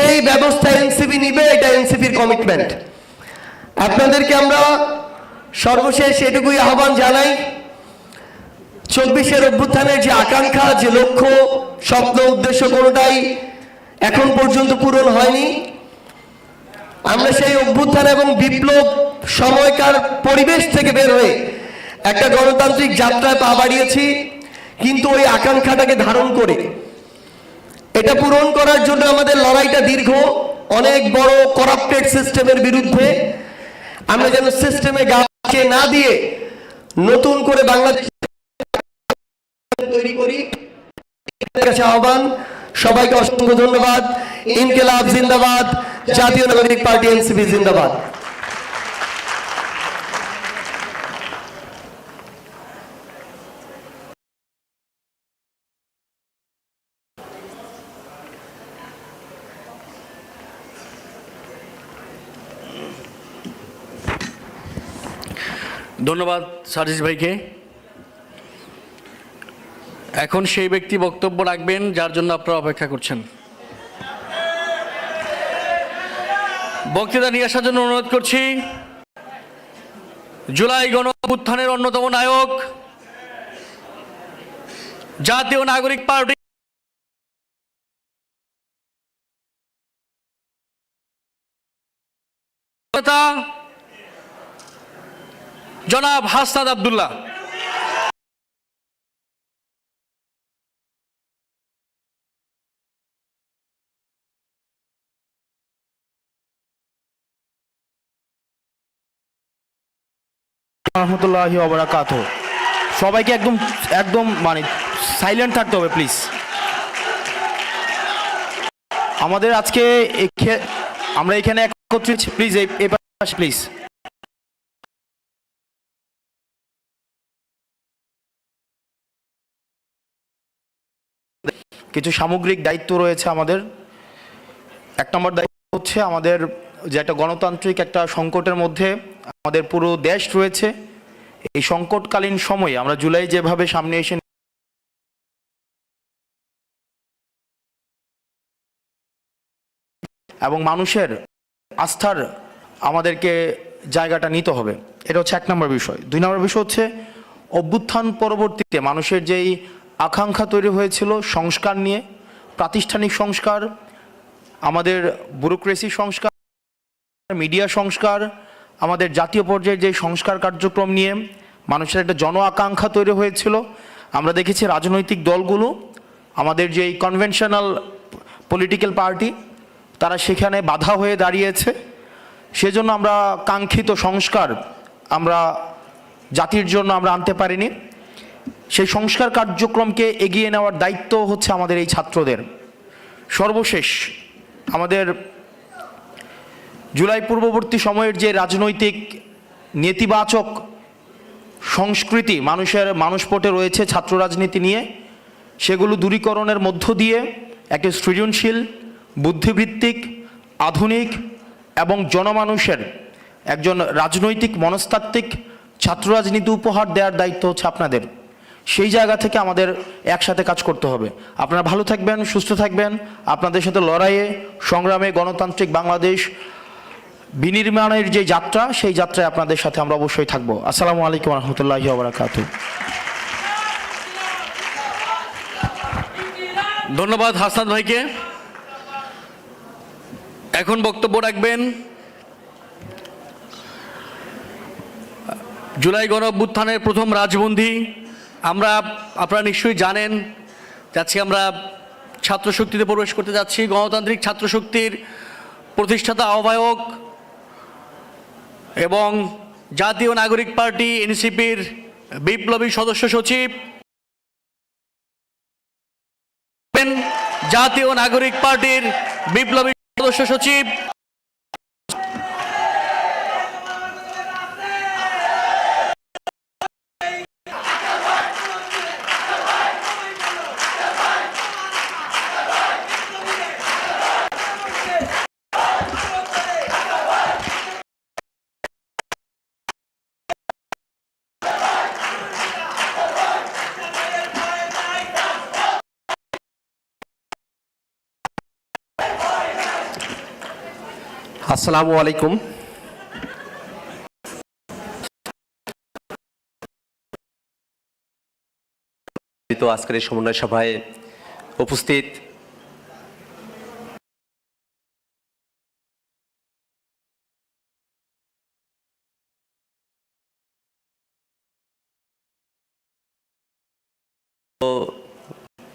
সেই ব্যবস্থা এনসিপি নিবে, এটা এনসিপির কমিটমেন্ট আপনাদেরকে আমরা সর্বশেষ এটুকুই আহ্বান জানাই, চব্বিশের অভ্যুত্থানের যে আকাঙ্ক্ষা, যে লক্ষ্য, স্বপ্ন, উদ্দেশ্য কোনোটাই এখন পর্যন্ত পূরণ হয়নি। আমরা সেই অভ্যুত্থান এবং বিপ্লব সময়কার পরিবেশ থেকে বের হয়ে একটা গণতান্ত্রিক যাত্রায় পা বাড়িয়েছি, কিন্তু ওই আকাঙ্ক্ষাটাকে ধারণ করে এটা পূরণ করার জন্য আমাদের লড়াইটা দীর্ঘ, অনেক বড় করাপ্টেড সিস্টেমের বিরুদ্ধে। আমরা যেন সিস্টেমে গাছে না দিয়ে নতুন করে বাংলাদেশ তৈরি করি। কাছে আহ্বান, সবাইকে অসংখ্য ধন্যবাদ। ইনকেলাব জিন্দাবাদ, জাতীয় নাগরিক পার্টি এনসিপি জিন্দাবাদ। ধন্যবাদ সাজিস ভাইকে। এখন সেই ব্যক্তি বক্তব্য রাখবেন যার জন্য আপনারা অপেক্ষা করছেন। বক্তৃতা নিয়ে আসার জন্য অনুরোধ করছি, জুলাই গণ উত্থানের অন্যতম নায়ক, জাতীয় নাগরিক পার্টি নেতা জনাব হাসনাদ আবদুল্লাহ। রহমতুল্লাহি অবরাকাত সবাইকে একদম একদম মানে সাইলেন্ট থাকতে হবে প্লিজ আমাদের আজকে আমরা এখানে একত্রিত প্লিজ এই প্লিজ কিছু সামগ্রিক দায়িত্ব রয়েছে আমাদের। এক নম্বর দায়িত্ব হচ্ছে আমাদের যে একটা গণতান্ত্রিক একটা সংকটের মধ্যে আমাদের পুরো দেশ রয়েছে। এই সংকটকালীন সময়ে আমরা জুলাই যেভাবে সামনে এসে এবং মানুষের আস্থার আমাদেরকে জায়গাটা নিতে হবে। এটা হচ্ছে এক নম্বর বিষয়। দুই নম্বর বিষয় হচ্ছে অভ্যুত্থান পরবর্তীতে মানুষের যেই আকাঙ্ক্ষা তৈরি হয়েছিল সংস্কার নিয়ে, প্রাতিষ্ঠানিক সংস্কার, আমাদের ব্যুরোক্রেসি সংস্কার, মিডিয়া সংস্কার, আমাদের জাতীয় পর্যায়ে যে সংস্কার কার্যক্রম নিয়ে মানুষের একটা জন আকাঙ্ক্ষা তৈরি হয়েছিল। আমরা দেখেছি রাজনৈতিক দলগুলো, আমাদের যে কনভেনশনাল পলিটিক্যাল পার্টি তারা সেখানে বাধা হয়ে দাঁড়িয়েছে। সেজন্য আমরা কাঙ্ক্ষিত সংস্কার আমরা জাতির জন্য আমরা আনতে পারিনি। সেই সংস্কার কার্যক্রমকে এগিয়ে নেওয়ার দায়িত্ব হচ্ছে আমাদের এই ছাত্রদের। সর্বশেষ আমাদের জুলাই পূর্ববর্তী সময়ের যে রাজনৈতিক নেতিবাচক সংস্কৃতি মানুষের মানুষপটে রয়েছে ছাত্র রাজনীতি নিয়ে, সেগুলো দূরীকরণের মধ্য দিয়ে একটি সৃজনশীল, বুদ্ধিবৃত্তিক, আধুনিক এবং জনমানুষের একজন রাজনৈতিক মনস্তাত্ত্বিক ছাত্র রাজনীতি উপহার দেওয়ার দায়িত্ব হচ্ছে আপনাদের। সেই জায়গা থেকে আমাদের একসাথে কাজ করতে হবে। আপনারা ভালো থাকবেন, সুস্থ থাকবেন। আপনাদের সাথে লড়াইয়ে, সংগ্রামে গণতান্ত্রিক বাংলাদেশ বিনির্মাণের যে যাত্রা, সেই যাত্রায় আপনাদের সাথে আমরা অবশ্যই থাকব। আসসালামু আলাইকুম রহমতুল্লাহ বারাকাত ধন্যবাদ হাসনাদ ভাইকে। এখন বক্তব্য রাখবেন জুলাই গণ প্রথম রাজবন্ধী আমরা, আপনারা নিশ্চয়ই জানেন যাচ্ছি আমরা ছাত্র শক্তিতে প্রবেশ করতে যাচ্ছি। গণতান্ত্রিক ছাত্র শক্তির প্রতিষ্ঠাতা আহ্বায়ক এবং জাতীয় নাগরিক পার্টি এনসিপির বিপ্লবী সদস্য সচিব, জাতীয় নাগরিক পার্টির বিপ্লবী সদস্য সচিব। আসসালামু আলাইকুম। আজকের এই সমন্বয় সভায় উপস্থিত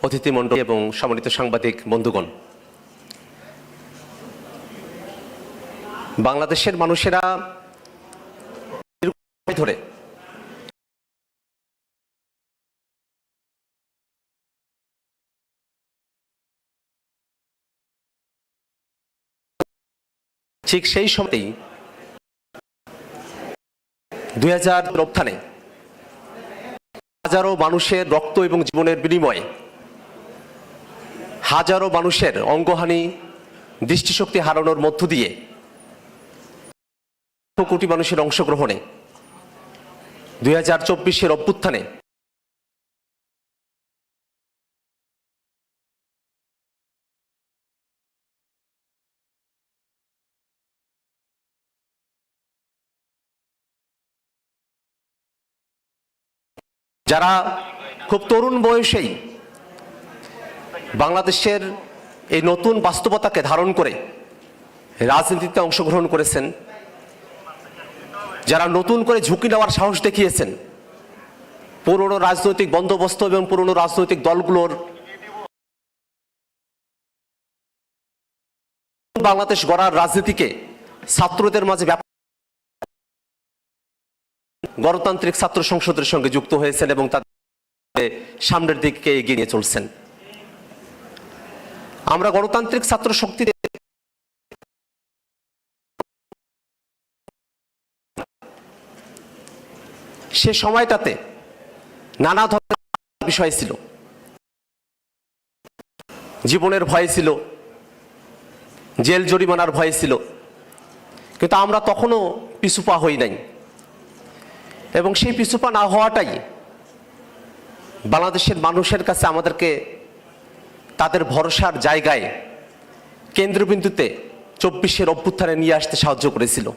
অতিথি মণ্ডলী এবং সম্মানিত সাংবাদিক বন্ধুগণ। বাংলাদেশের মানুষেরা ধরে। ঠিক সেই সময়তেই দুই হাজার রপ্তানে। হাজারো মানুষের রক্ত এবং জীবনের বিনিময়ে হাজারো মানুষের অঙ্গহানি, দৃষ্টিশক্তি হারানোর মধ্য দিয়ে কোটি মানুষের অংশগ্রহণে দুই হাজার চব্বিশের অভ্যুত্থানে যারা খুব তরুণ বয়সেই বাংলাদেশের এই নতুন বাস্তবতাকে ধারণ করে রাজনীতিতে অংশগ্রহণ করেছেন যারা নতুন করে ঝুঁকি নেওয়ার সাহস দেখিয়েছেন, পুরনো রাজনৈতিক বন্দোবস্ত এবং পুরনো রাজনৈতিক দলগুলোর বাংলাদেশ গড়ার রাজনীতিকে ছাত্রদের মাঝে ব্যাপক গণতান্ত্রিক ছাত্র সংসদের সঙ্গে যুক্ত হয়েছেন এবং তাদের সামনের দিকে এগিয়ে নিয়ে চলছেন। আমরা গণতান্ত্রিক ছাত্র শক্তিতে সে সময়টাতে নানা ধরনের বিষয় ছিল। জীবনের ভয় ছিল, জেল জরিমানার ভয় ছিল। কিন্তু আমরা তখনও পিছুপা হই নাই। এবং সেই পিছুপা না হওয়াটাই বাংলাদেশের মানুষের কাছে আমাদেরকে তাদের ভরসার জায়গায় কেন্দ্রবিন্দুতে চব্বিশের অভ্যুত্থানে নিয়ে আসতে সাহায্য করেছিল।